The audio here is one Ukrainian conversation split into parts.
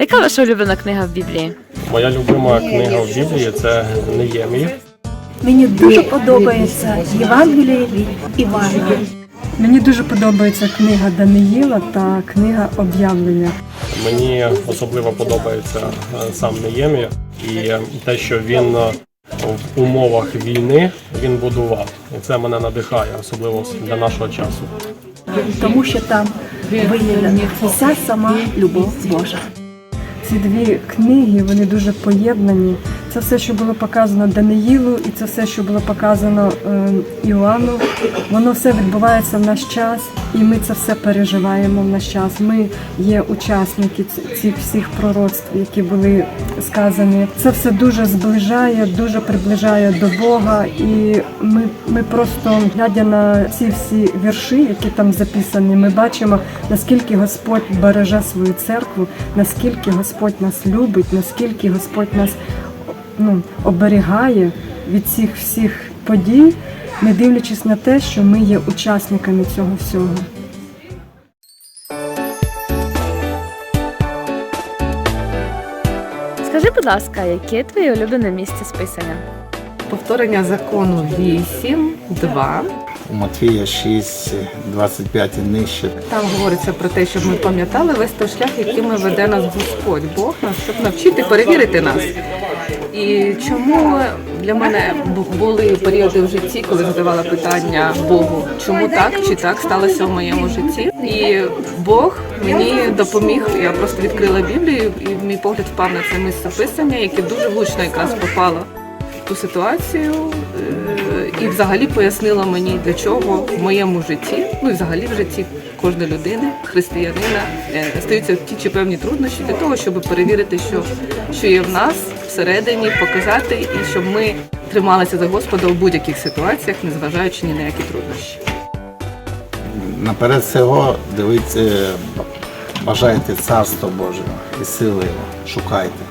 Яка ваша улюблена книга в Біблії? Моя любима книга в Біблії це Неємія. Мені дуже подобається Євангеліє від Івана. Мені дуже подобається книга Даниїла та книга об'явлення. Мені особливо подобається е, сам Неємія і те, що він е, в умовах війни він будував. І це мене надихає, особливо для нашого часу. тому що там виявлена вся сама любов Божа. Ці дві книги вони дуже поєднані. Це все, що було показано Даниїлу, і це все, що було показано е, Іоанну. Воно все відбувається в наш час, і ми це все переживаємо в наш час. Ми є учасники цих всіх пророцтв, які були сказані. Це все дуже зближає, дуже приближає до Бога. І ми, ми просто глядя на ці всі вірші, які там записані, ми бачимо наскільки Господь береже свою церкву, наскільки Господь нас любить, наскільки Господь нас ну, оберігає від цих всіх подій, не дивлячись на те, що ми є учасниками цього всього. Скажи, будь ласка, яке твоє улюблене місце списання? Повторення закону 8, 2. У Матвія 6, 25 і нижче. Там говориться про те, щоб ми пам'ятали весь той шлях, яким веде нас Господь, Бог нас, щоб навчити перевірити нас. І чому для мене бу- були періоди в житті, коли задавала питання Богу, чому так чи так сталося в моєму житті? І Бог мені допоміг. Я просто відкрила Біблію, і мій погляд впав на це місце писання, яке дуже влучно якраз попало ту ситуацію. е, І взагалі пояснила мені, для чого в моєму житті, ну і взагалі в житті кожної людини, християнина, е, стаються ті чи певні труднощі для того, щоб перевірити, що, що є в нас всередині, показати, і щоб ми трималися за Господа в будь-яких ситуаціях, незважаючи ні на які труднощі. Наперед всього дивіться, бажайте царство Боже і сили Його, шукайте.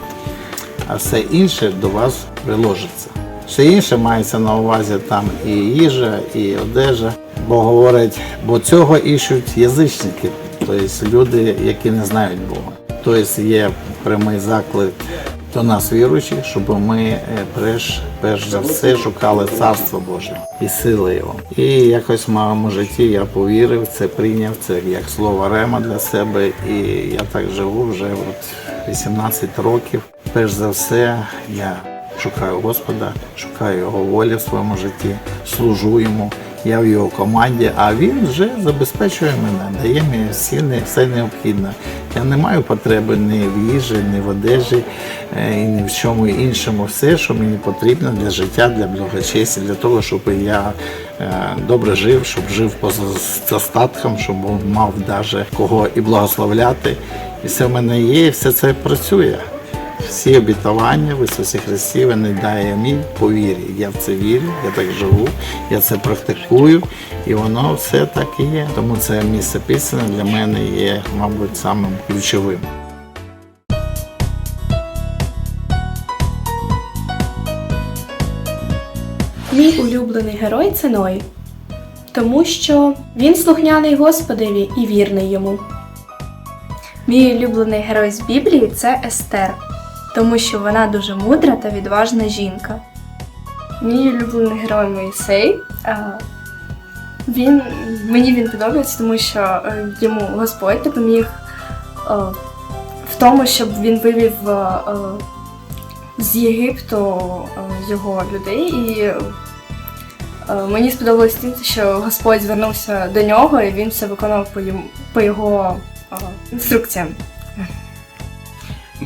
А все інше до вас приложиться. Все інше мається на увазі там і їжа, і одежа. Бо говорить, бо цього іщуть язичники, тобто люди, які не знають Бога. Тобто є прямий заклик до нас, віруючих, щоб ми е, перш, перш за все шукали царство Боже і сили Його. І якось в моєму житті я повірив, це прийняв це як слово рема для себе. І я так живу вже от 18 років. Перш за все, я шукаю Господа, шукаю Його волі в своєму житті, служу йому. Я в його команді, а він вже забезпечує мене, дає мені всі, все необхідне. Я не маю потреби ні в їжі, ні в одежі, е, і ні в чому іншому. Все, що мені потрібно для життя, для благочесті, для того, щоб я е, добре жив, щоб жив поза достатком, щоб мав даже кого і благословляти. І все в мене є, і все це працює. Всі обітування в Ісусі Христі вони дає мені по вірі. Я в це вірю, я так живу, я це практикую, і воно все так і є. Тому це місце писання для мене є, мабуть, самим ключовим. Мій улюблений герой це Ной, тому що він слухняний Господеві і вірний йому. Мій улюблений герой з Біблії це Естер, тому що вона дуже мудра та відважна жінка. Мій улюблений герой Моїсей. Він, мені він подобається, тому що е, йому Господь допоміг е, в тому, щоб він вивів е, з Єгипту його людей, і мені сподобалось тим, що Господь звернувся до нього і він все виконав по, його інструкціям.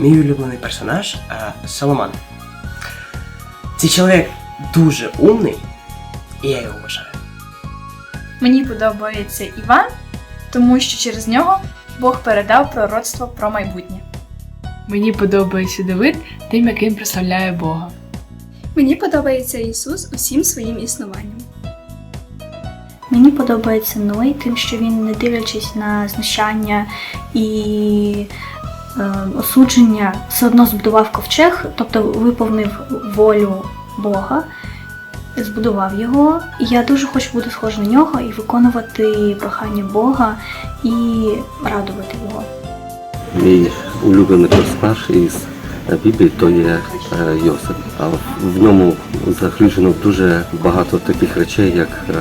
Мій улюблений персонаж е, Соломон. Цей чоловік дуже умний, і я його вважаю. Мені подобається Іван, тому що через нього Бог передав пророцтво про майбутнє. Мені подобається Давид тим, яким прославляє Бога. Мені подобається Ісус усім своїм існуванням. Мені подобається Ной, тим, що він, не дивлячись на знущання і осудження, все одно збудував ковчег, тобто виповнив волю Бога, збудував його. І я дуже хочу бути схожа на нього і виконувати прохання Бога і радувати його. Мій улюблений персонаж із Біблії то є е, Йосип. А в ньому заключено дуже багато таких речей, як е,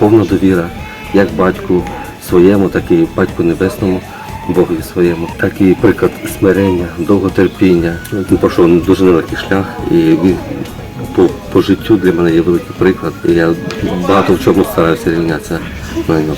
повна довіра, як батьку своєму, так і батьку небесному. Богові своєму, Такий приклад смирення, довготерпіння. Він пройшов дуже нелегкий шлях, і він по, по життю для мене є великий приклад. І я багато в чому стараюся рівнятися на нього.